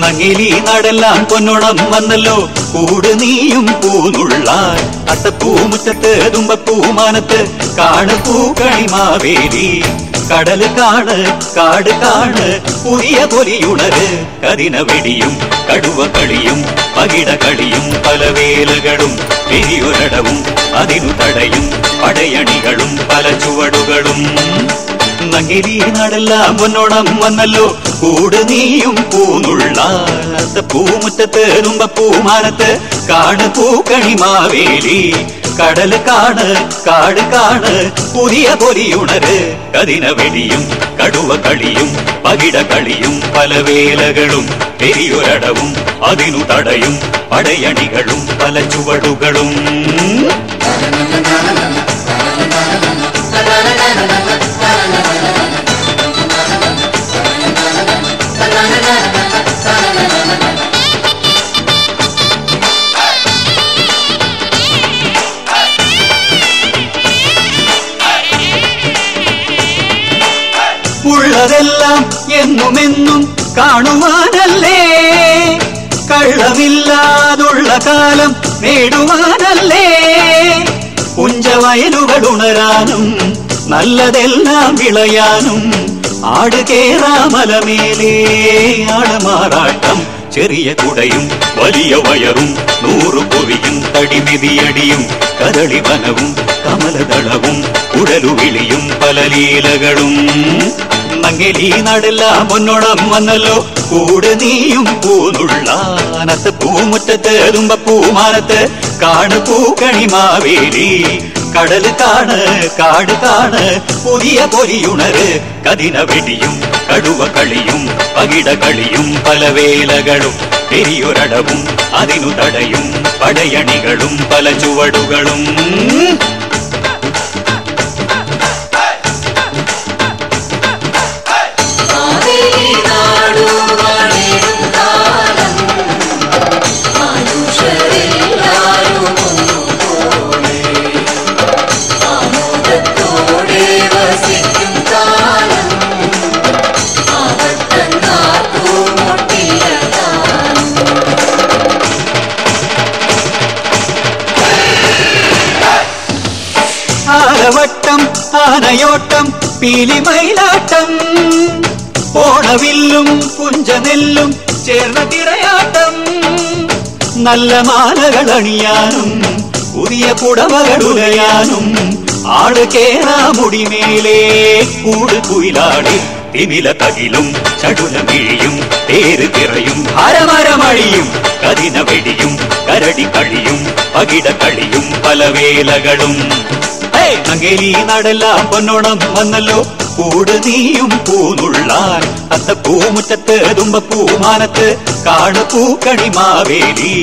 നങ്ങിലി നടെല്ലാം പൊന്നോണം വന്നല്ലോ. കൂട് നീയും പൂനുള്ളാൻ അത്തപ്പൂമുറ്റത്ത് തുമ്പപ്പൂമാനത്ത് കാണ് പൂക്കണിമാവേലി കടൽ കാണ് കാട് കാണ് പുതിയ പൊലിയുണര്. കതിന വെടിയും കടുവ കളിയും പകിട കളിയും പല വേലകളും പെരിയൊരടവും അതിനു തടയും. പടയണികളും പല ചുവടുകളും നങ്ങിരി നടെല്ലാം പൊന്നോണം വന്നല്ലോ കൂട് നീയും പൂനുള്ള പൂമുറ്റത്ത് തുമ്പപ്പൂമാനത്ത് കാട് പൂക്കണിമാവേലി കടൽ കാണ് കാട് കാണ് പുതിയ പൊരിയുണര് കതിന വെടിയും കടുവ കളിയും പകിട കളിയും പല വേലകളും പെരിയൊരടവും അതിനു തടയും പടയണികളും പല ചുവടുകളും ഉള്ളതെല്ലാം എന്നുമെന്നും കാണുവാനല്ലേ? കള്ളമില്ലാതുള്ള കാലം നേടുവാനല്ലേ? പുഞ്ചവയലുകൾ ഉണരാനും നല്ലതെല്ലാം വിളയാനും ആട് കേറാമലമേലേ ആടമാറാട്ടം ചെറിയ കുടയും വലിയ വയറും നൂറു പൊവിയും തടിമിതിയടിയും കരളി വനവും കമലദളവും ഉടലുവിളിയും പല ലീലകളും നങ്ങലി നടെല്ലാം മുന്നോടം വന്നല്ലോ. കൂട് നീയും പൂന്നുള്ളാനത്ത് പൂമുറ്റത്ത് തുമ്പപ്പൂമാനത്ത് കാണ് പൂക്കണിമാവേലി കടൽ കാണ് കാട് കാണ്. പുതിയ പൊരിയുണര് കതിന വെടിയും കടുവ കളിയും പകിട കളിയും പല വേലകളും പെരിയൊരടവും അതിനു തടയും പടയണികളും പല ചുവടുകളും. ആനയോട്ടം പീലിമയിലാട്ടം. ഓണവില്ലും പുഞ്ചനെല്ലും ചേർന്ന തിരയാട്ടം. നല്ല മാലകൾ അണിയാനും പുതിയ പുടവകളുടയാനും ആട് കേറാ മുടിമേലേ കൂട് കുയിലാടി തിമില തകിലും ചടുലമിഴിയും തേര് തിറയും ഹരമരമഴിയും കതിന വെടിയും കരടി കളിയും പകിട കളിയും പല വേലകളും നടല്ല പൊന്നോണം വന്നല്ലോ. കൂട് നീയും പൂനുള്ളാൻ അത്ത പൂമുറ്റത്ത് തുമ്പപ്പൂമാനത്ത് കാണ് പൂക്കണിമാവേലി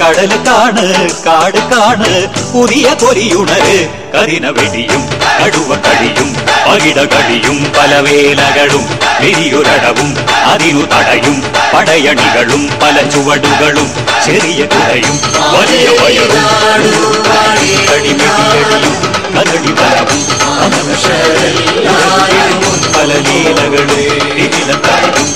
കടൽ കാണ് കാട് കാണ് പുതിയ കൊലിയുണര് കരിന വെടിയും കടുവ കടിയും പകിട കടിയും പലവേലകളും വേലകളും പെരിയൊരടവും അതിനു തടയും പടയണികളും പല ചുവടുകളും ചെറിയ കുടയും വലിയ വയറും. ഇതിലത്തടയും